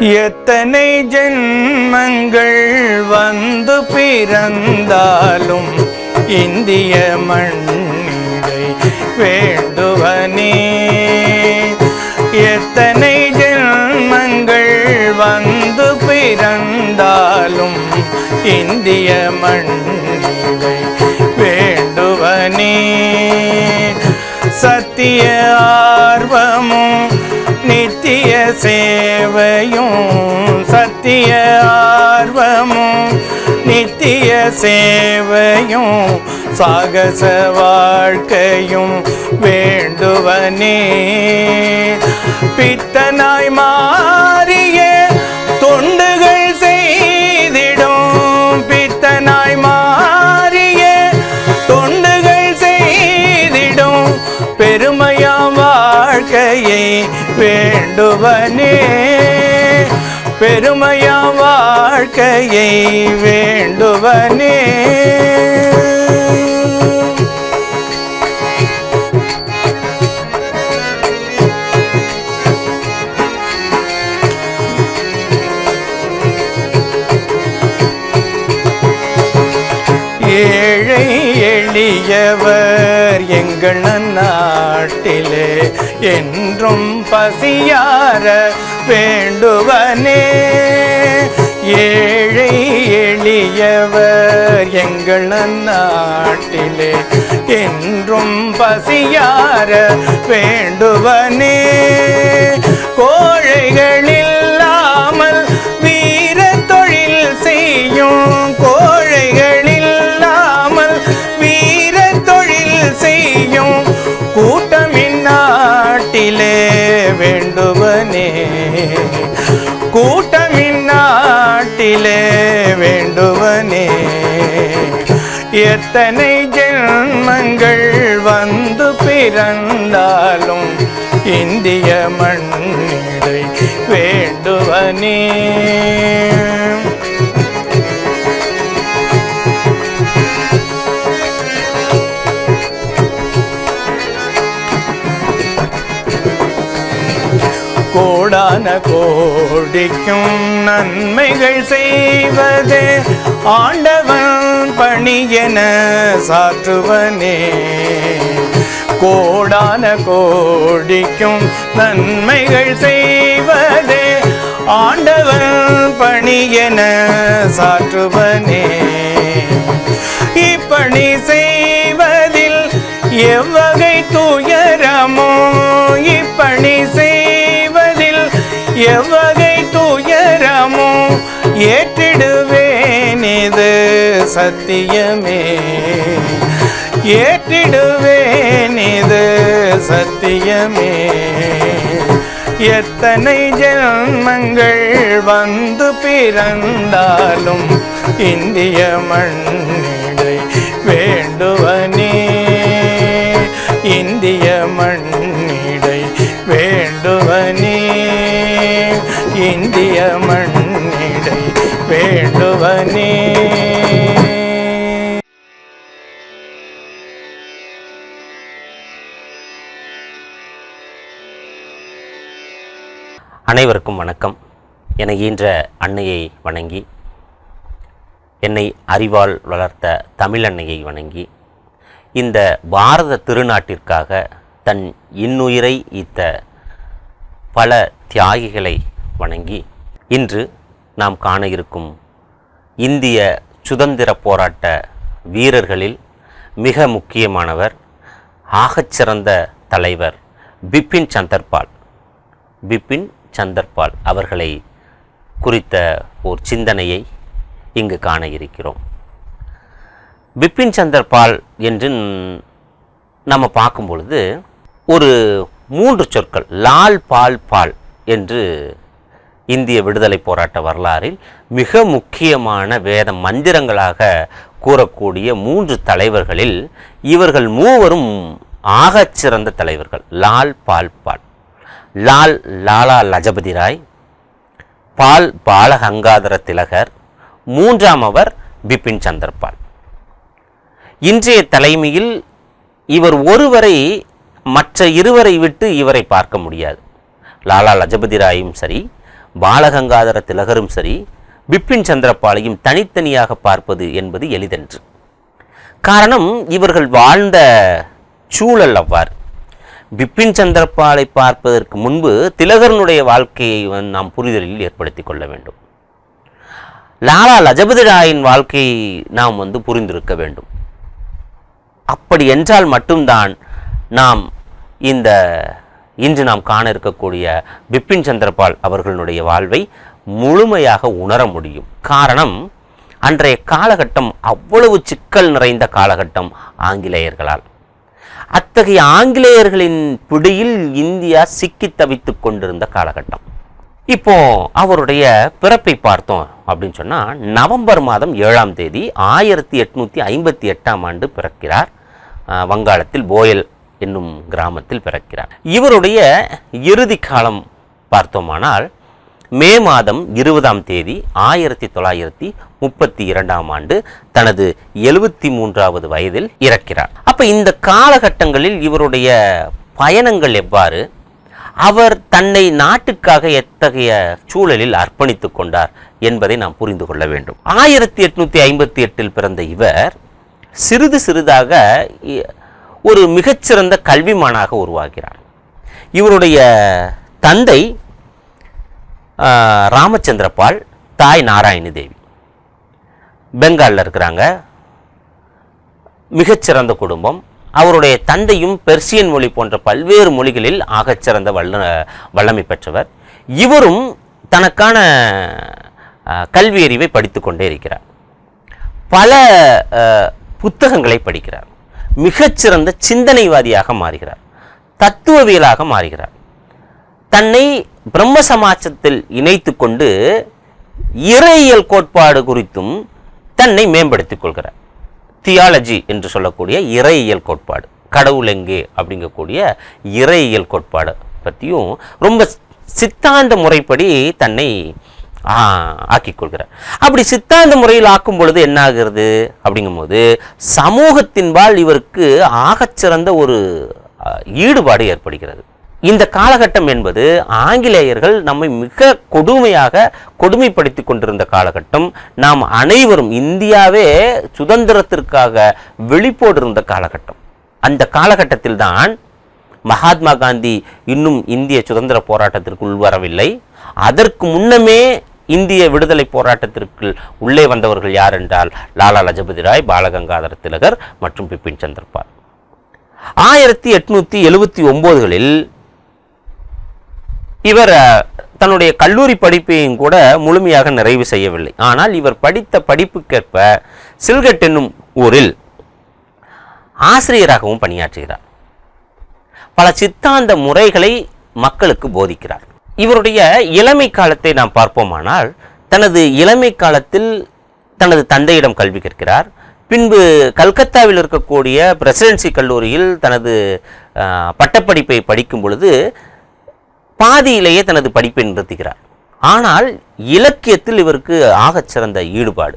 எத்தனை ஜென்மங்கள் வந்து பிறந்தாலும் இந்திய மண்ணை வேண்டுவனே. எத்தனை ஜென்மங்கள் வந்து பிறந்தாலும் இந்திய மண்ணை வேண்டுவனே. சத்திய சேவையும் சத்திய ஆர்வமும் நித்திய சேவையும் சாகச வாழ்க்கையும் வேண்டுவனே. பித்தனாய் மா வேண்டுவனே பெருமையா வாழ்க்கையை வேண்டுவனே. ஏழை எளியவர் எங்கள் நன்னாட்டிலே என்றும் பசியார வேண்டுவனே. ஏழை எளியவர் எங்கள் நன்னாட்டிலே என்றும் பசியார வேண்டுவனே. கோழைகள் நாட்டிலே வேண்டுவனே. எத்தனை ஜென்மங்கள் வந்து பிறந்தாலும் இந்திய மண்ணிடை வேண்டுவனே. பல கோடிக்கும் நன்மைகள் செய்வதே ஆண்டவன் பணி என சாற்றுவனே. கோடான கோடிக்கும் நன்மைகள் செய்வதே ஆண்டவன் பணி என சாற்றுவனே. இப்பணி செய்வதில் எவ்வகை துயரமோ இப்பணி செய் எவ்வகை துயரமும் ஏற்றிடுவேன் இது சத்தியமே. ஏற்றிடுவேன் இது சத்தியமே. எத்தனை ஜென்மங்கள் வந்து பிறந்தாலும் இந்திய மண்ணிடை வேண்டுவனே. இந்திய மண்ணிடை வேண்டுவனே. இந்திய மண்ணிடை வேண்டுவனே. அனைவருக்கும் வணக்கம். என ஈன்ற அன்னையை வணங்கி என்னை அறிவால் வளர்த்த தமிழ் அன்னையை வணங்கி இந்த பாரத திருநாட்டிற்காக தன் இன்னுயிரை ஈத்த பல தியாகிகளை வணங்கி இன்று நாம் காண இருக்கும் இந்திய சுதந்திர போராட்ட வீரர்களில் மிக முக்கியமானவர் ஆகச்சிறந்த தலைவர் பிபின் சந்தர்பால். பிபின் சந்தர்பால் அவர்களை குறித்த ஓர் சிந்தனையை இங்கு காண இருக்கிறோம். பிபின் சந்தர்பால் என்று நம்ம பார்க்கும் பொழுது ஒரு மூன்று சொற்கள் லால் பால் பால் என்று இந்திய விடுதலை போராட்ட வரலாறில் மிக முக்கியமான வேத மந்திரங்களாக கூறக்கூடிய மூன்று தலைவர்களில் இவர்கள் மூவரும் ஆகச்சிறந்த தலைவர்கள். லால் பால் பால். லால் லாலா லஜபதி ராய் பால் பாலகங்காதர திலகர் மூன்றாம் அவர் பிபின் சந்தர்பால். இன்றைய தலைமையில் இவர் ஒருவரை மற்ற இருவரை விட்டு இவரை பார்க்க முடியாது. லாலா லஜபதி ராயும் சரி பாலகங்காதர திலகரும் சரி பிபின் சந்திரபாலையும் தனித்தனியாக பார்ப்பது என்பது எளிதன்று. காரணம் இவர்கள் வாழ்ந்த சூழல் அவ்வாறு. பிபின் சந்திரபாலை பார்ப்பதற்கு முன்பு திலகரனுடைய வாழ்க்கையை நாம் புரிதலில் ஏற்படுத்தி கொள்ள வேண்டும். லாலா லஜபதி ராயின் வாழ்க்கையை நாம் வந்து புரிந்திருக்க வேண்டும். அப்படி என்றால் மட்டும்தான் நாம் இந்த இன்று நாம் காண இருக்கக்கூடிய பிபின் சந்திரபால் அவர்களுடைய வாழ்வை முழுமையாக உணர முடியும். காரணம் அன்றைய காலகட்டம் அவ்வளவு சிக்கல் நிறைந்த காலகட்டம் ஆங்கிலேயர்களால். அத்தகைய ஆங்கிலேயர்களின் பிடியில் இந்தியா சிக்கித் தவித்துக் கொண்டிருந்த காலகட்டம். இப்போ அவருடைய பிறப்பை பார்த்தோம் அப்படின்னு சொன்னால் நவம்பர் மாதம் ஏழாம் தேதி ஆயிரத்தி எட்நூற்றி ஐம்பத்தி எட்டாம் ஆண்டு பிறக்கிறார் வங்காளத்தில் போயல் என்னும் கிராமத்தில் பிறக்கிறார். இவருடைய இறுதி காலம் பார்த்தோமானால் மே மாதம் இருபதாம் தேதி ஆயிரத்தி தொள்ளாயிரத்தி முப்பத்தி இரண்டாம் ஆண்டு தனது எழுபத்தி மூன்றாவது வயதில் இறக்கிறார். அப்ப இந்த காலகட்டங்களில் இவருடைய பயணங்கள் எவ்வாறு? அவர் தன்னை நாட்டுக்காக எத்தகைய சூழலில் அர்ப்பணித்துக் கொண்டார் என்பதை நாம் புரிந்து கொள்ள வேண்டும். ஆயிரத்தி எட்நூத்தி ஐம்பத்தி எட்டில் பிறந்த இவர் சிறிது சிறிதாக ஒரு மிகச்சிறந்த கல்விமானாக உருவாகிறார். இவருடைய தந்தை ராமச்சந்திர ராமச்சந்திரபால் தாய் நாராயணி தேவி பெங்காலில் இருக்கிறாங்க. மிகச்சிறந்த குடும்பம். அவருடைய தந்தையும் பெர்சியன் மொழி போன்ற பல்வேறு மொழிகளில் ஆகச்சிறந்த வல்ல வல்லமை பெற்றவர். இவரும் தனக்கான கல்வியறிவை படித்து கொண்டே இருக்கிறார். பல புத்தகங்களை படிக்கிறார். மிகச்சிறந்த சிந்தனைவாதியாக மாறுகிறார். தத்துவவியலாக மாறுகிறார். தன்னை பிரம்ம சமாஜத்தில் இணைத்து கொண்டு இறையியல் கோட்பாடு குறித்தும் தன்னை மேம்படுத்திக் கொள்கிறார். தியாலஜி என்று சொல்லக்கூடிய இறையியல் கோட்பாடு கடவுள் எங்கே அப்படிங்கக்கூடிய இறையியல் கோட்பாடு பற்றியும் ரொம்ப சித்தாந்த முறைப்படி தன்னை ஆக்கி ஆக்கிக் கொள்கிறார். அப்படி சித்தாந்த முறையில் ஆக்கும் பொழுது என்ன ஆகிறது அப்படிங்கும்போது சமூகத்தின்பால் இவருக்கு ஆகச்சிறந்த ஒரு ஈடுபாடு ஏற்படுகிறது. இந்த காலகட்டம் என்பது ஆங்கிலேயர்கள் நம்மை மிக கொடுமையாக கொடுமைப்படுத்தி கொண்டிருந்த காலகட்டம். நாம் அனைவரும் இந்தியாவே சுதந்திரத்திற்காக வெளிப்போடிருந்த இருந்த காலகட்டம். அந்த காலகட்டத்தில் தான் மகாத்மா காந்தி இன்னும் இந்திய சுதந்திர போராட்டத்திற்கு உள்வரவில்லை அதற்கு முன்னமே இந்திய விடுதலை போராட்டத்திற்கு உள்ளே வந்தவர்கள் யார் என்றால் லாலா லஜபதி ராய் பாலகங்காதர திலகர் மற்றும் பிபின் சந்திரபால் ஆயிரத்தி எட்நூத்தி எழுபத்தி ஒன்பதுகளில் இவர் தன்னுடைய கல்லூரி படிப்பையும் கூட முழுமையாக நிறைவு செய்யவில்லை. ஆனால் இவர் படித்த படிப்புக்கேற்ப சில்கட் என்னும் ஊரில் ஆசிரியராகவும் பணியாற்றுகிறார். பல சித்தாந்த முறைகளை மக்களுக்கு போதிக்கிறார். இவருடைய இளமை காலத்தை நாம் பார்ப்போமானால் தனது இளமை காலத்தில் தனது தந்தையிடம் கல்வி கற்கிறார். பின்பு கல்கத்தாவில் இருக்கக்கூடிய பிரசிடென்சி கல்லூரியில் தனது பட்டப்படிப்பை படிக்கும் பொழுது பாதியிலேயே தனது படிப்பை நிறுத்துகிறார். ஆனால் இலக்கியத்தில் இவருக்கு ஆகச்சிறந்த ஈடுபாடு.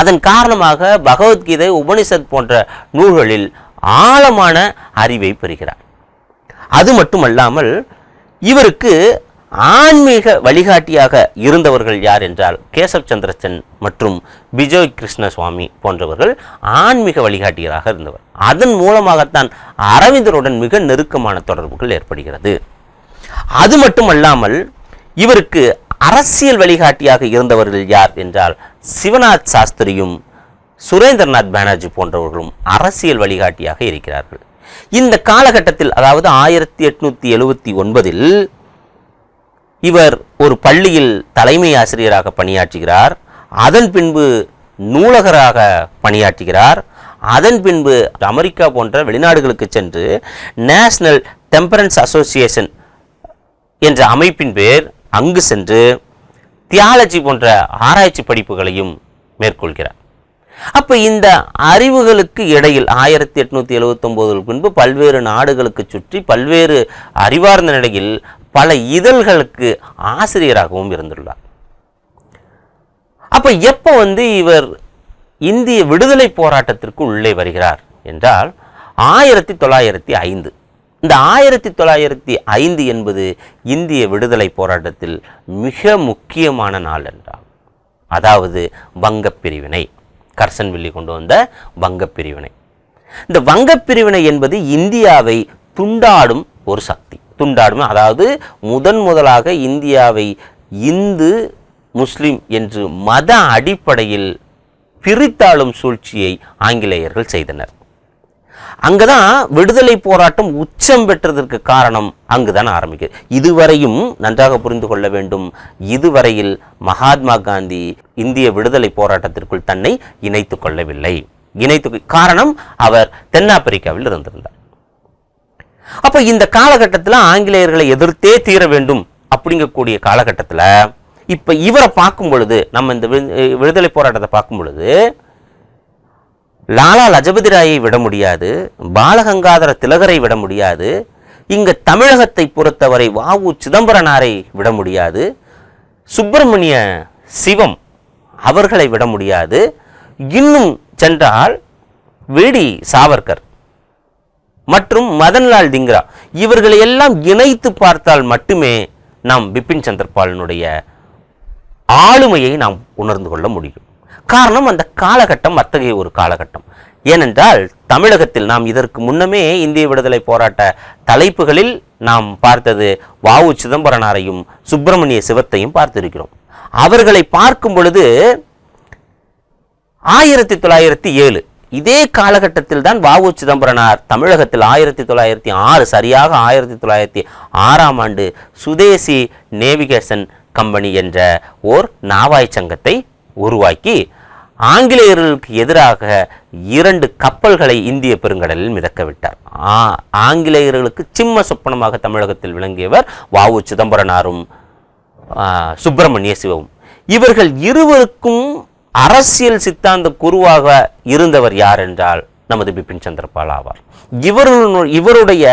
அதன் காரணமாக பகவத்கீதை உபனிஷத் போன்ற நூல்களில் ஆழமான அறிவை பெறுகிறார். அது மட்டுமல்லாமல் இவருக்கு ஆன்மீக வழிகாட்டியாக இருந்தவர்கள் யார் என்றால் கேசவ் சந்திரசன் மற்றும் பிஜோய் கிருஷ்ண சுவாமி போன்றவர்கள் ஆன்மீக வழிகாட்டியராக இருந்தவர். அதன் மூலமாகத்தான் அரவிந்தருடன் மிக நெருக்கமான தொடர்புகள் ஏற்படுகிறது. அது மட்டுமல்லாமல் இவருக்கு அரசியல் வழிகாட்டியாக இருந்தவர்கள் யார் என்றால் சிவநாத் சாஸ்திரியும் சுரேந்திரநாத் பானர்ஜி போன்றவர்களும் அரசியல் வழிகாட்டியாக இருக்கிறார்கள். இந்த காலகட்டத்தில் அதாவது ஆயிரத்தி எட்நூத்தி எழுபத்தி ஒன்பதில் இவர் ஒரு பள்ளியில் தலைமை ஆசிரியராக பணியாற்றுகிறார். அதன் பின்பு நூலகராக பணியாற்றுகிறார். அதன் பின்பு அமெரிக்கா போன்ற வெளிநாடுகளுக்கு சென்று நேஷனல் டெம்பரன்ஸ் அசோசியேஷன் என்ற அமைப்பின் பேர் அங்கு சென்று தியாலஜி போன்ற ஆராய்ச்சி படிப்புகளையும் மேற்கொள்கிறார். அப்போ இந்த அறிவுகளுக்கு இடையில் ஆயிரத்தி எட்நூத்தி எழுவத்தொம்போதுக்கு பின்பு பல்வேறு நாடுகளுக்கு சுற்றி பல்வேறு அறிவார்ந்த நிலையில் பல இதழ்களுக்கு ஆசிரியராகவும் இருந்துள்ளார். அப்போ எப்போ வந்து இவர் இந்திய விடுதலை போராட்டத்திற்கு உள்ளே வருகிறார் என்றால் ஆயிரத்தி தொள்ளாயிரத்தி ஐந்து இந்த ஆயிரத்தி தொள்ளாயிரத்தி ஐந்து என்பது இந்திய விடுதலை போராட்டத்தில் மிக முக்கியமான நாள் என்றால் அதாவது வங்கப்பிரிவினை. கர்சன் கர்சன்வில்லி கொண்டு வந்த வங்கப் பிரிவினை இந்த வங்கப் பிரிவினை என்பது இந்தியாவை துண்டாடும் ஒரு சக்தி. துண்டாடும் அதாவது முதன் முதலாக இந்தியாவை இந்து முஸ்லிம் என்று மத அடிப்படையில் பிரித்தாளும் சூழ்ச்சியை ஆங்கிலேயர்கள் செய்தனர். அங்குதான் விடுதலை போராட்டம் உச்சம் பெற்றதற்கு காரணம் அங்குதான் ஆரம்பிக்கிறது இதுவரையும் நன்றாக புரிந்து கொள்ள வேண்டும். இதுவரையில் மகாத்மா காந்தி இந்திய விடுதலை போராட்டத்திற்குள் தன்னை இணைத்துக் கொள்ளவில்லை. இணைத்து காரணம் அவர் தென்னாப்பிரிக்காவில் இருந்திருந்தார். அப்போ இந்த காலகட்டத்தில் ஆங்கிலேயர்களை எதிர்த்தே தீர வேண்டும் அப்படிங்கக்கூடிய காலகட்டத்தில் இப்ப இவரை பார்க்கும் பொழுது நம்ம இந்த விடுதலை போராட்டத்தை பார்க்கும் பொழுது லாலா லஜபதி ராயை விட முடியாது பாலகங்காதர திலகரை விட முடியாது இங்க தமிழகத்தை பொறுத்தவரை வாவு சிதம்பரனாரை விட முடியாது சுப்பிரமணிய சிவம் அவர்களை விட முடியாது இன்னும் சென்றால் வேடி சாவர்கர் மற்றும் மதன்லால் திங்ரா இவர்களை எல்லாம் இணைத்து பார்த்தால் மட்டுமே நாம் பிபின் சந்திரபாலனுடைய ஆளுமையை நாம் உணர்ந்து கொள்ள முடியும். காரணம் அந்த காலகட்டம் அத்தகைய ஒரு காலகட்டம். ஏனென்றால் தமிழகத்தில் நாம் இதற்கு முன்னமே இந்திய விடுதலை போராட்ட தலைப்புகளில் நாம் பார்த்தது வாவு சிதம்பரனாரையும் சுப்பிரமணிய சிவத்தையும் பார்த்திருக்கிறோம். அவர்களை பார்க்கும் பொழுது ஆயிரத்தி தொள்ளாயிரத்தி ஏழு இதே காலகட்டத்தில் தான் வாவு சிதம்பரனார் தமிழகத்தில் ஆயிரத்தி தொள்ளாயிரத்தி ஆறு சரியாக ஆயிரத்தி தொள்ளாயிரத்தி ஆறாம் ஆண்டு சுதேசி நேவிகேஷன் கம்பெனி என்ற ஓர் நாவாய் சங்கத்தை உருவாக்கி ஆங்கிலேயர்களுக்கு எதிராக இரண்டு கப்பல்களை இந்திய பெருங்கடலில் மிதக்க விட்டார். ஆ- ஆங்கிலேயர்களுக்கு சிம்ம சொப்பனமாக தமிழகத்தில் விளங்கியவர் வாவு சிதம்பரனாரும் சுப்பிரமணிய சிவவும். இவர்கள் இருவருக்கும் அரசியல் சித்தாந்த குருவாக இருந்தவர் யார் என்றால் நமது பிபின் சந்திரபால் ஆவார். இவரு இவருடைய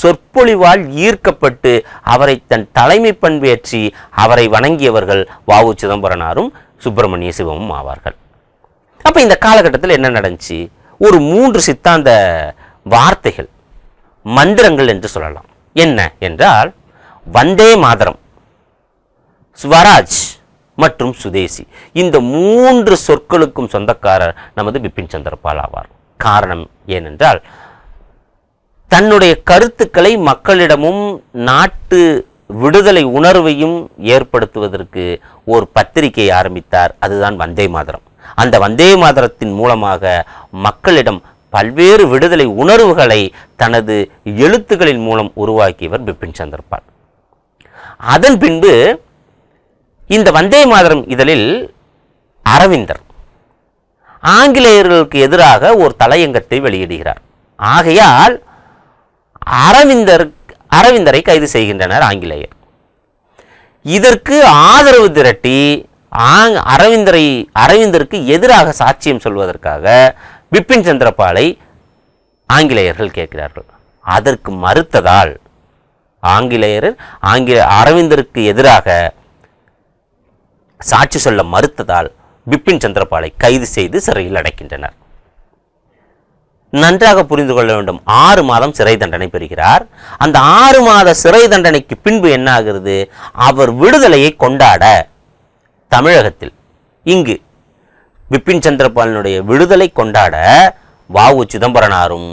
சொற்பொழிவால் ஈர்க்கப்பட்டு அவரை தன் தலைமை பண்பேற்றி அவரை வணங்கியவர்கள் வாவு சிதம்பரனாரும் சுப்பிரமணிய சிவமும் ஆவார்கள். அப்போ இந்த காலகட்டத்தில் என்ன நடந்துச்சு? ஒரு மூன்று சித்தாந்த வார்த்தைகள் மந்திரங்கள் என்று சொல்லலாம். என்ன என்றால் வந்தே மாதரம் ஸ்வராஜ் மற்றும் சுதேசி. இந்த மூன்று சொற்களுக்கும் சொந்தக்காரர் நமது பிபின் சந்திரபால் ஆவார். காரணம் ஏனென்றால் தன்னுடைய கருத்துக்களை மக்களிடமும் நாட்டு விடுதலை உணர்வையும் ஏற்படுத்துவதற்கு ஒரு பத்திரிகையை ஆரம்பித்தார். அதுதான் வந்தே மாதரம். அந்த வந்தே மாதரத்தின் மூலமாக மக்களிடம் பல்வேறு விடுதலை உணர்வுகளை தனது எழுத்துக்களின் மூலம் உருவாக்கியவர் பிபின் சந்திரபால். அதன் பின்பு இந்த வந்தே மாதரம் இதழில் அரவிந்தர் ஆங்கிலேயர்களுக்கு எதிராக ஒரு தலையங்கத்தை வெளியிடுகிறார். ஆகையால் அரவிந்தர் அரவிந்தரை கைது செய்கின்றனர் ஆங்கிலேயர். இதற்கு ஆதரவு திரட்டி ஆங் அரவிந்தரை அரவிந்தருக்கு எதிராக சாட்சியம் சொல்வதற்காக பிபின் சந்திரபாலை ஆங்கிலேயர்கள் கேட்கிறார்கள். அதற்கு மறுத்ததால் ஆங்கிலேயர் ஆங்கில அரவிந்தருக்கு எதிராக சாட்சி சொல்ல மறுத்ததால் பிபின் சந்திரபாலை கைது செய்து சிறையில் அடைக்கின்றனர். நன்றாக புரிந்து கொள்ள வேண்டும். ஆறு மாதம் சிறை தண்டனை பெறுகிறார். அந்த ஆறு மாத சிறை தண்டனைக்கு பின்பு என்ன ஆகிறது அவர் விடுதலையை கொண்டாட தமிழகத்தில் இங்கு பிபின் சந்திரபாலனுடைய விடுதலை கொண்டாட வாவு சிதம்பரனாரும்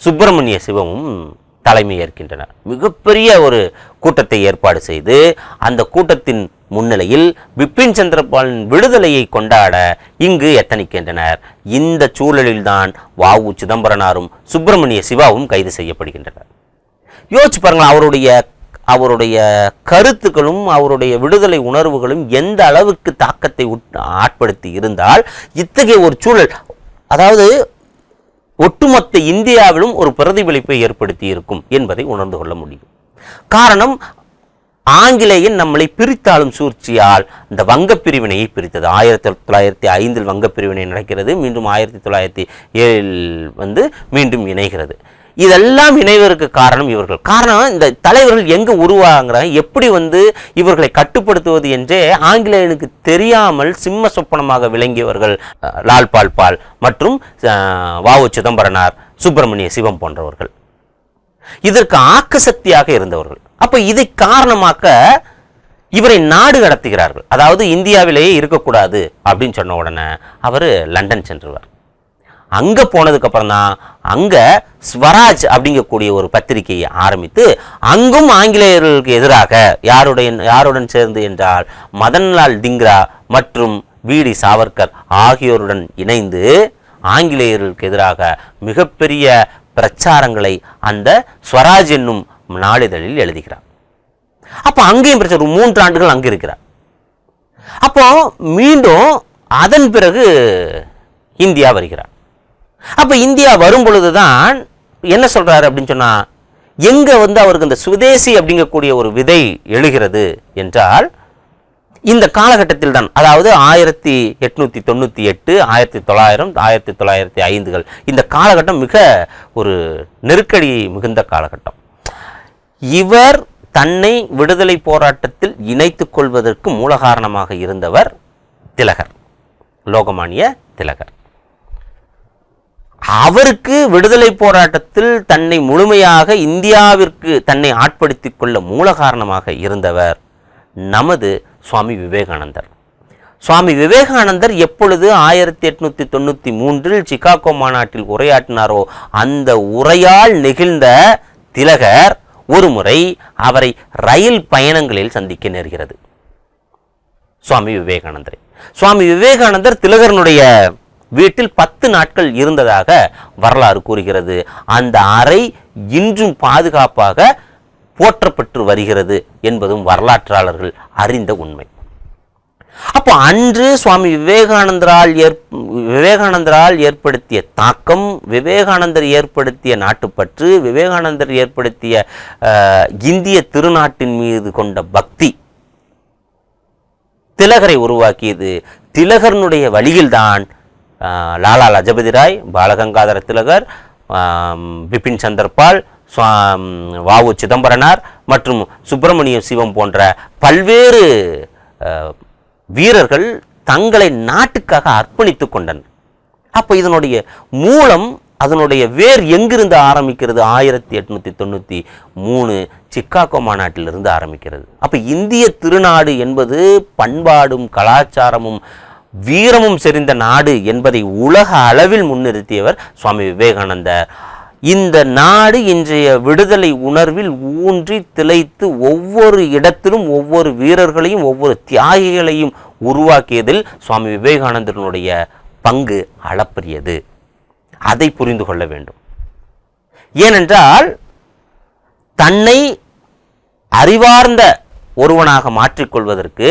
சுப்பிரமணிய சிவமும் தலைமை ஏற்கின்றனர். மிகப்பெரிய ஒரு கூட்டத்தை ஏற்பாடு செய்து அந்த கூட்டத்தின் முன்னிலையில் பிபின் சந்திரபாலின் விடுதலையை கொண்டாட இங்கு எத்தனிக்கின்றனர். இந்த சூழலில்தான் வாவு சிதம்பரனாரும் சுப்பிரமணிய சிவாவும் கைது செய்யப்படுகின்றனர். யோசிச்சு பாருங்களேன் அவருடைய அவருடைய கருத்துக்களும் அவருடைய விடுதலை உணர்வுகளும் எந்த அளவுக்கு தாக்கத்தை உட்- ஆட்படுத்தி இருந்தால் இத்தகைய ஒரு சூழல் அதாவது ஒட்டுமொத்த இந்தியாவிலும் ஒரு பிரதிபலிப்பை ஏற்படுத்தி இருக்கும் என்பதை உணர்ந்து கொள்ள முடியும். காரணம் ஆங்கிலேயன் நம்மளை பிரித்தாளும் சூழ்ச்சியால் இந்த வங்கப் பிரிவினையை பிரித்தது. ஆயிரத்தி தொள்ளாயிரத்தி ஐந்தில் வங்கப் பிரிவினை நடக்கிறது. மீண்டும் ஆயிரத்தி தொள்ளாயிரத்தி ஏழில் வந்து மீண்டும் இணைகிறது. இதெல்லாம் இணைவதற்கு காரணம் இவர்கள். காரணம் இந்த தலைவர்கள் எங்கே உருவாகிறாங்க? எப்படி வந்து இவர்களை கட்டுப்படுத்துவது என்றே ஆங்கிலேயனுக்கு தெரியாமல் சிம்ம சொப்பனமாக விளங்கியவர்கள் லால் பால் பால் மற்றும் வ உ சிதம்பரனார் சுப்பிரமணிய சிவம் போன்றவர்கள். இதற்கு ஆக்க சக்தியாக இருந்தவர்கள். அப்போ இதை காரணமாக்க இவரை நாடு கடத்துகிறார்கள். அதாவது இந்தியாவிலேயே இருக்கக்கூடாது அப்படின்னு சொன்ன உடனே அவர் லண்டன் சென்றுவார். அங்க போனதுக்கு அப்புறம் தான் அங்க ஸ்வராஜ் அப்படிங்கக்கூடிய ஒரு பத்திரிகையை ஆரம்பித்து அங்கும் ஆங்கிலேயர்களுக்கு எதிராக யாருடைய யாருடன் சேர்ந்து என்றால் மதன்லால் திங்ரா மற்றும் வீடி சாவர்கர் ஆகியோருடன் இணைந்து ஆங்கிலேயர்களுக்கு எதிராக மிகப்பெரிய பிரச்சாரங்களை அந்த ஸ்வராஜ் என்னும் நாளிதழில் எழுதுகிறார். அப்போ அங்கேயும் பிரச்சனை மூன்று ஆண்டுகள் அங்கே இருக்கிறார். அப்போ மீண்டும் அதன் பிறகு இந்தியா வருகிறார். அப்போ இந்தியா வரும் பொழுதுதான் என்ன சொல்றாரு அப்படின்னு சொன்னால் எங்கே வந்து அவருக்கு இந்த சுதேசி அப்படிங்கக்கூடிய ஒரு விதை எழுகிறது என்றால் இந்த காலகட்டத்தில் தான் அதாவது ஆயிரத்தி எட்நூத்தி தொண்ணூற்றி எட்டு ஆயிரத்தி தொள்ளாயிரம் ஆயிரத்தி தொள்ளாயிரத்தி ஐந்துகள். இந்த காலகட்டம் மிக ஒரு நெருக்கடி மிகுந்த காலகட்டம். இவர் தன்னை விடுதலை போராட்டத்தில் இணைத்து கொள்வதற்கு மூல காரணமாக இருந்தவர் திலகர் லோகமானிய திலகர். அவருக்கு விடுதலை போராட்டத்தில் தன்னை முழுமையாக இந்தியாவிற்கு தன்னை ஆட்படுத்திக் கொள்ள மூல காரணமாக இருந்தவர் நமது சுவாமி விவேகானந்தர். சுவாமி விவேகானந்தர் எப்பொழுது ஆயிரத்தி எட்நூத்தி தொண்ணூற்றி மூன்றில் சிகாகோ மாநாட்டில் உரையாற்றினாரோ அந்த உரையால் நெகிழ்ந்த திலகர் ஒருமுறை அவரை ரயில் பயணங்களில் சந்திக்க நேர்கிறது. சுவாமி விவேகானந்தரை. சுவாமி விவேகானந்தர் திலகரனுடைய வீட்டில் பத்து நாட்கள் இருந்ததாக வரலாறு கூறுகிறது. அந்த அறை இன்றும் பாதுகாப்பாக போற்றப்பட்டு வருகிறது என்பதும் வரலாற்றாளர்கள் அறிந்த உண்மை. அப்போ அன்று சுவாமி விவேகானந்தரால் ஏற் விவேகானந்தரால் ஏற்படுத்திய தாக்கம் விவேகானந்தர் ஏற்படுத்திய நாட்டுப்பற்று விவேகானந்தர் ஏற்படுத்திய இந்திய திருநாட்டின் மீது கொண்ட பக்தி திலகரை உருவாக்கியது. திலகரனுடைய வழியில்தான் லாலா லஜபதி ராய் பாலகங்காதர திலகர் பிபின் சந்தர்பால் வாவு சிதம்பரனார் மற்றும் சுப்பிரமணிய சிவம் போன்ற பல்வேறு வீரர்கள் தங்களை நாட்டுக்காக அர்ப்பணித்துக் கொண்டனர். அப்போ இதனுடைய மூலம் அதனுடைய வேர் எங்கிருந்து ஆரம்பிக்கிறது? ஆயிரத்தி எட்நூற்றி தொண்ணூற்றி மூணு சிக்காகோ மாநாட்டிலிருந்து ஆரம்பிக்கிறது. அப்போ இந்திய திருநாடு என்பது பண்பாடும் கலாச்சாரமும் வீரமும் செறிந்த நாடு என்பதை உலக அளவில் முன்னிறுத்தியவர் சுவாமி விவேகானந்தர். இந்த நாடு இன்றைய விடுதலை உணர்வில் ஊன்றி திளைத்து ஒவ்வொரு இடத்திலும் ஒவ்வொரு வீரர்களையும் ஒவ்வொரு தியாகிகளையும் உருவாக்கியதில் சுவாமி விவேகானந்தனுடைய பங்கு அளப்பரியது. அதை புரிந்து கொள்ள வேண்டும். ஏனென்றால் தன்னை அறிவார்ந்த ஒருவனாக மாற்றிக்கொள்வதற்கு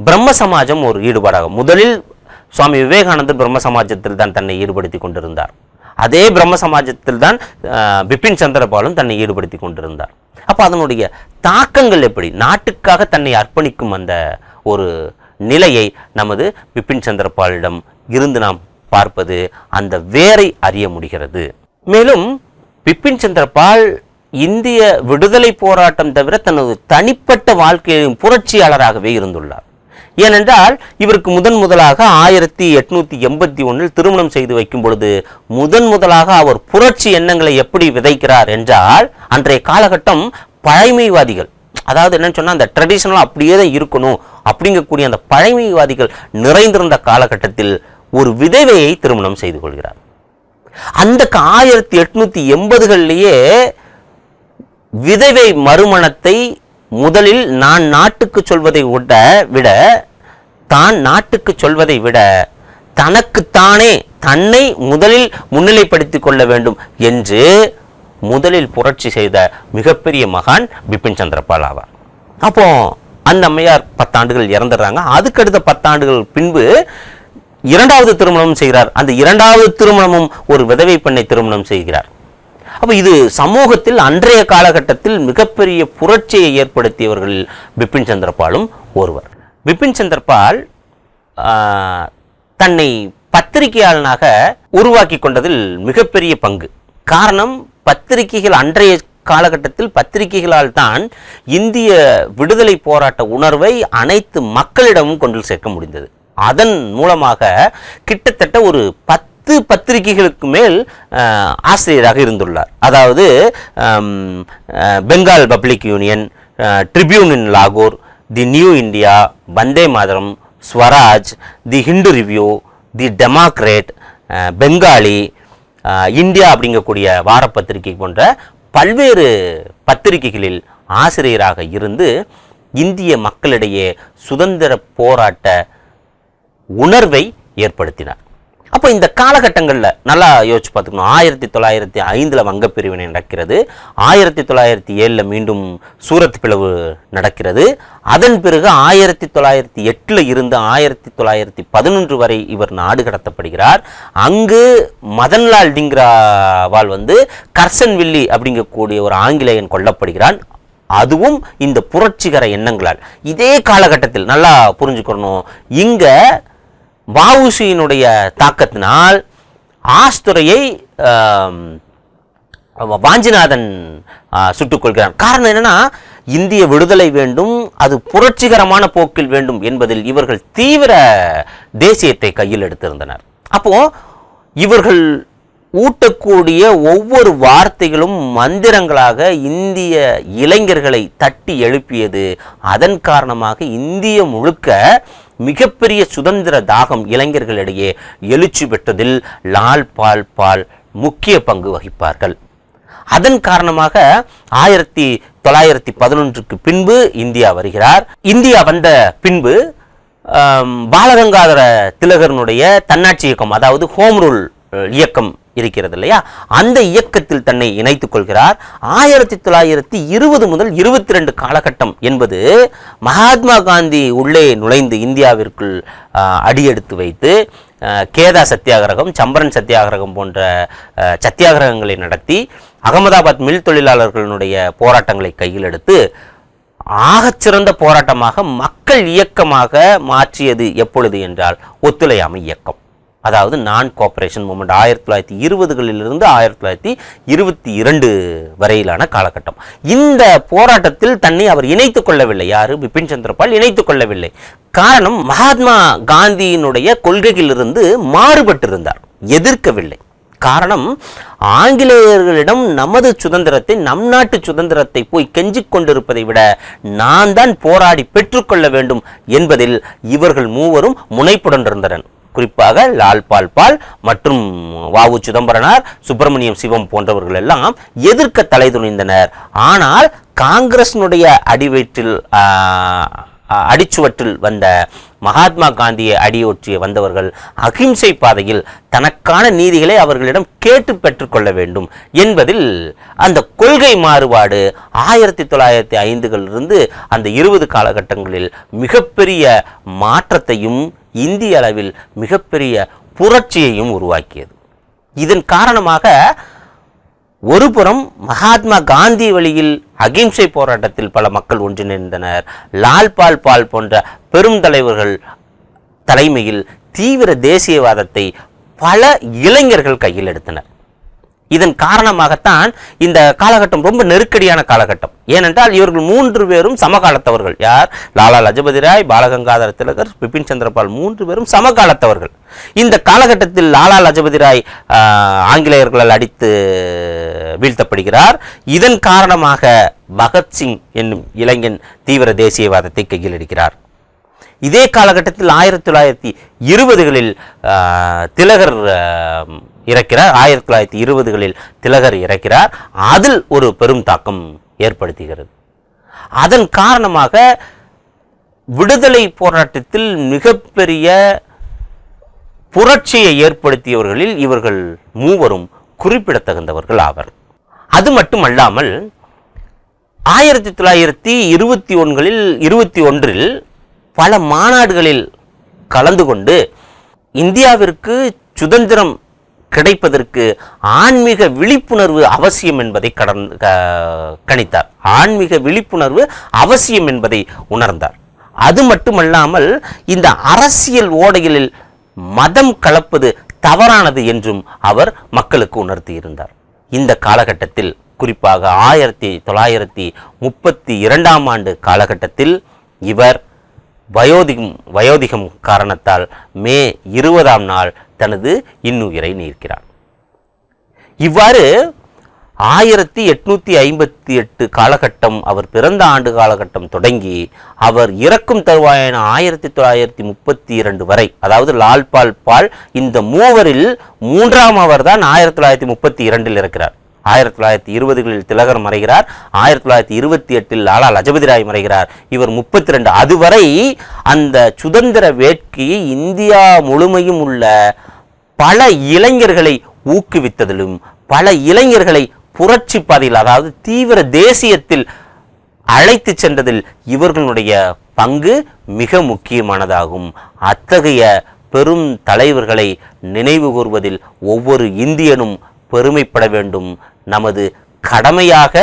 பிரம்ம சமாஜம் ஒரு ஈடுபாடாகும். முதலில் சுவாமி விவேகானந்தர் பிரம்ம சமாஜத்தில் தான் தன்னை ஈடுபடுத்தி கொண்டிருந்தார். அதே பிரம்ம சமாஜத்தில் தான் பிபின் சந்திரபாலும் தன்னை ஈடுபடுத்தி கொண்டிருந்தார். அப்போ அதனுடைய தாக்கங்கள் எப்படி? நாட்டுக்காக தன்னை அர்ப்பணிக்கும் அந்த ஒரு நிலையை நமது பிபின் சந்திரபாலிடம் இருந்து நாம் பார்ப்பது அந்த வேரை அறிய முடிகிறது. மேலும் பிபின் சந்திரபால் இந்திய விடுதலை போராட்டம் தவிர தனது தனிப்பட்ட வாழ்க்கையிலும் புரட்சியாளராகவே இருந்துள்ளார். ஏனென்றால் இவருக்கு முதன் முதலாக ஆயிரத்தி எட்நூத்தி எண்பத்தி ஒன்றில் திருமணம் செய்து வைக்கும் பொழுது முதன் முதலாக அவர் புரட்சி எண்ணங்களை எப்படி விதைக்கிறார் என்றால் அன்றைய காலகட்டம் பழமைவாதிகள் அதாவது என்னன்னு சொன்னால் அந்த ட்ரெடிஷனல் அப்படியே தான் இருக்கணும் அப்படிங்கக்கூடிய அந்த பழமைவாதிகள் நிறைந்திருந்த காலகட்டத்தில் ஒரு விதவையை திருமணம் செய்து கொள்கிறார். அந்த ஆயிரத்தி எட்நூத்தி எண்பதுகள்லேயே விதவை மறுமணத்தை முதலில் நான் நாட்டுக்கு சொல்வதை விட விட தான் நாட்டுக்கு சொல்வதை விட தனக்குத்தானே தன்னை முதலில் முன்னிலைப்படுத்திக் கொள்ள வேண்டும் என்று முதலில் புரட்சி செய்த மிகப்பெரிய மகான் பிபின் சந்திரபால் ஆவார். அப்போ அந்த அம்மையார் பத்தாண்டுகள் இறந்துடுறாங்க. அதுக்கடுத்த பத்தாண்டுகள் பின்பு இரண்டாவது திருமணம் செய்கிறார். அந்த இரண்டாவது திருமணமும் ஒரு விதவை பெண்ணை திருமணம் செய்கிறார். அப்போ இது சமூகத்தில் அன்றைய காலகட்டத்தில் மிகப்பெரிய புரட்சியை ஏற்படுத்தியவர்களில் பிபின் சந்திரபாலும் ஒருவர். பிபின் சந்திரபால் தன்னை பத்திரிகையாளனாக உருவாக்கி கொண்டதில் மிகப்பெரிய பங்கு. காரணம் பத்திரிகைகள் அன்றைய காலகட்டத்தில் பத்திரிகைகளால் தான் இந்திய விடுதலை போராட்ட உணர்வை அனைத்து மக்களிடமும் கொண்டு சேர்க்க முடிந்தது. அதன் மூலமாக கிட்டத்தட்ட ஒரு பத்து பத்து பத்திரிகைகளுக்கு மேல் ஆசிரியராக இருந்துள்ளார். அதாவது Bengal public union tribune in லாகூர் the new India Vande Mataram Swaraj the Hindu review the democrat Bengali India அப்படிங்கக்கூடிய வாரப்பத்திரிகை போன்ற பல்வேறு பத்திரிகைகளில் ஆசிரியராக இருந்து இந்திய மக்களிடையே சுதந்திர போராட்ட உணர்வை ஏற்படுத்தினார். அப்போ இந்த காலகட்டங்களில் நல்லா யோசிச்சு பார்த்துக்கணும். ஆயிரத்தி தொள்ளாயிரத்தி ஐந்தில் வங்கப்பிரிவினை நடக்கிறது. ஆயிரத்தி தொள்ளாயிரத்தி ஏழில் மீண்டும் சூரத் பிளவு நடக்கிறது. அதன் பிறகு ஆயிரத்தி தொள்ளாயிரத்தி எட்டில் இருந்து ஆயிரத்தி தொள்ளாயிரத்தி பதினொன்று வரை இவர் நாடு கடத்தப்படுகிறார். அங்கு மதன்லால் டிங்ராவால் வந்து கர்சன் வில்லி அப்படிங்கக்கூடிய ஒரு ஆங்கிலேயன் கொல்லப்படுகிறான். அதுவும் இந்த புரட்சிகர எண்ணங்களால். இதே காலகட்டத்தில் நல்லா புரிஞ்சுக்கணும். இங்கே வஉசியினுடைய தாக்கத்தினால் ஆஸ்துரையை வாஞ்சிநாதன் சுட்டுக்கொள்கிறான். காரணம் என்னன்னா இந்திய விடுதலை வேண்டும் அது புரட்சிகரமான போக்கில் வேண்டும் என்பதில் இவர்கள் தீவிர தேசியத்தை கையில் எடுத்திருந்தனர். அப்போ இவர்கள் ஊட்டக்கூடிய ஒவ்வொரு வார்த்தைகளும் மந்திரங்களாக இந்திய இளைஞர்களை தட்டி எழுப்பியது அதன் காரணமாக இந்திய முழுக்க மிகப்பெரிய சுதந்திர தாகம் இளைஞர்களிடையே எழுச்சி பெற்றதில் லால் பால் பால் முக்கிய பங்கு வகிப்பார்கள். அதன் காரணமாக ஆயிரத்தி தொள்ளாயிரத்தி பதினொன்றுக்கு பின்பு இந்தியா வருகிறார். இந்தியா வந்த பின்பு பாலகங்காதர திலகரனுடைய தன்னாட்சி இயக்கம் அதாவது ஹோம் ரூல் இயக்கம் இருக்கிறது இல்லையா அந்த இயக்கத்தில் தன்னை இணைத்துக் கொள்கிறார். ஆயிரத்தி தொள்ளாயிரத்தி இருபது முதல் இருபத்தி ரெண்டு காலகட்டம் என்பது மகாத்மா காந்தி உள்ளே நுழைந்து இந்தியாவிற்குள் அடியெடுத்து வைத்து கேதா சத்தியாகிரகம் சம்பரன் சத்தியாகிரகம் போன்ற சத்தியாகிரகங்களை நடத்தி அகமதாபாத் மில் தொழிலாளர்களுடைய போராட்டங்களை கையில் எடுத்து ஆகச்சிறந்த போராட்டமாக மக்கள் இயக்கமாக மாற்றியது எப்பொழுது என்றால் ஒத்துழையாமை இயக்கம். அதாவது நான் கோஆப்ரேஷன் மூமெண்ட் ஆயிரத்தி தொள்ளாயிரத்தி இருபதுகளிலிருந்து ஆயிரத்தி தொள்ளாயிரத்தி இருபத்தி இரண்டு வரையிலான காலகட்டம். இந்த போராட்டத்தில் தன்னை அவர் இணைத்துக் கொள்ளவில்லை. யாரு? பிபின் சந்திரபால் இணைத்துக் கொள்ளவில்லை. காரணம் மகாத்மா காந்தியினுடைய கொள்கையிலிருந்து மாறுபட்டிருந்தார். எதிர்க்கவில்லை. காரணம் ஆங்கிலேயர்களிடம் நமது சுதந்திரத்தை நம் நாட்டு சுதந்திரத்தை போய் கெஞ்சிக் கொண்டிருப்பதை விட நான் தான் போராடி பெற்றுக்கொள்ள வேண்டும் என்பதில் இவர்கள் மூவரும் முனைப்புடன் இருந்தனர். குறிப்பாக லால் பால் பால் மற்றும் வாவு சிதம்பரனார் சுப்பிரமணியம் சிவம் போன்றவர்கள் எல்லாம் எதிர்க்க தலை துணிந்தனர். ஆனால் காங்கிரசினுடைய அடிவயிற்றில் அடிச்சுவற்றில் வந்த மகாத்மா காந்தியை அடியொற்றிய வந்தவர்கள் அகிம்சை பாதையில் தனக்கான நீதிகளை அவர்களிடம் கேட்டு பெற்றுக்கொள்ள வேண்டும் என்பதில் அந்த கொள்கை மாறுபாடு ஆயிரத்தி தொள்ளாயிரத்தி ஐந்துகளிலிருந்து அந்த இருபது காலகட்டங்களில் மிகப்பெரிய மாற்றத்தையும் இந்திய அளவில் மிகப்பெரிய புரட்சியையும் உருவாக்கியது. இதன் காரணமாக ஒருபுறம் மகாத்மா காந்தி வழியில் அகிம்சை போராட்டத்தில் பல மக்கள் ஒன்றிணைந்தனர். லால் பால் பால் போன்ற பெரும் தலைவர்கள் தலைமையில் தீவிர தேசியவாதத்தை பல இளைஞர்கள் கையில் எடுத்தனர். இதன் காரணமாகத்தான் இந்த காலகட்டம் ரொம்ப நெருக்கடியான காலகட்டம். ஏனென்றால் இவர்கள் மூன்று பேரும் சமகாலத்தவர்கள். யார்? லாலா லஜபதி ராய் பாலகங்காதர திலகர் பிபின் சந்திரபால் மூன்று பேரும் சமகாலத்தவர்கள். இந்த காலகட்டத்தில் லாலா லஜபதி ராய் ஆங்கிலேயர்களால் அடித்து வீழ்த்தப்படுகிறார். இதன் காரணமாக பகத்சிங் என்னும் இளைஞன் தீவிர தேசியவாதத்தை கையில் எடுக்கிறார் இதே காலகட்டத்தில் ஆயிரத்தி தொள்ளாயிரத்தி இருபதுகளில் திலகர் இறக்கிறார். ஆயிரத்தி தொள்ளாயிரத்தி இருபதுகளில் திலகர் இறக்கிறார். அதில் ஒரு பெரும் தாக்கம் ஏற்படுத்துகிறது. அதன் காரணமாக விடுதலை போராட்டத்தில் மிகப்பெரிய புரட்சியை ஏற்படுத்தியவர்களில் இவர்கள் மூவரும் குறிப்பிடத்தகுந்தவர்கள் ஆவர். அது மட்டுமல்லாமல் ஆயிரத்தி தொள்ளாயிரத்தி இருபத்தி ஒன்றில் இருபத்தி ஒன்றில் பல மாநாடுகளில் கலந்து கொண்டு இந்தியாவிற்கு சுதந்திரம் கிடைப்பதற்கு ஆன்மீக விழிப்புணர்வு அவசியம் என்பதை கடன் க- கணித்தார். ஆன்மீக விழிப்புணர்வு அவசியம் என்பதை உணர்ந்தார். அது மட்டுமல்லாமல் இந்த அரசியல் ஓடைகளில் மதம் கலப்பது தவறானது என்றும் அவர் மக்களுக்கு உணர்த்தியிருந்தார். இந்த காலகட்டத்தில் குறிப்பாக ஆயிரத்தி தொள்ளாயிரத்தி முப்பத்தி இரண்டாம் ஆண்டு காலகட்டத்தில் இவர் வயோதிகம் வயோதிகம் காரணத்தால் மே இருபதாம் நாள் தனது இன்னுயிரை நீர்க்கிறார். இவ்வாறு ஆயிரத்தி எட்நூத்தி ஐம்பத்தி எட்டு காலகட்டம் அவர் பிறந்த ஆண்டு காலகட்டம் தொடங்கி அவர் இறக்கும் தருவாயான ஆயிரத்தி தொள்ளாயிரத்தி முப்பத்தி இரண்டு வரை அதாவது லால் பால் பால் இந்த மூவரில் மூன்றாம் அவர் தான் ஆயிரத்தி தொள்ளாயிரத்தி முப்பத்தி இரண்டில் இருக்கிறார் ஆயிரத்தி தொள்ளாயிரத்தி இருபதுகளில் திலகர் மறைகிறார் ஆயிரத்தி தொள்ளாயிரத்தி இருபத்தி எட்டில் லாலா லஜபதி ராய் மறைகிறார். இவர் முப்பத்தி ரெண்டு அதுவரை அந்த சுதந்திர வேட்கையை இந்தியா முழுமையும் உள்ள பல இளைஞர்களை ஊக்குவித்ததிலும் பல இளைஞர்களை புரட்சி பாதையில் அதாவது தீவிர தேசியத்தில் அழைத்து சென்றதில் இவர்களுடைய பங்கு மிக முக்கியமானதாகும். அத்தகைய பெரும் தலைவர்களை நினைவு கூர்வதில் ஒவ்வொரு இந்தியனும் பெருமைப்பட வேண்டும். நமது கடமையாக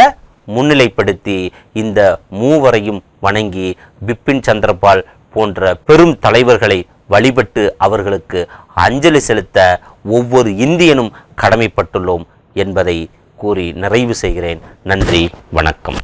முன்னிலைப்படுத்தி இந்த மூவரையும் வணங்கி பிபின் சந்திரபால் போன்ற பெரும் தலைவர்களை வழிபட்டு அவர்களுக்கு அஞ்சலி செலுத்த ஒவ்வொரு இந்தியனும் கடமைப்பட்டுள்ளோம் என்பதை கூறி நிறைவு செய்கிறேன். நன்றி வணக்கம்.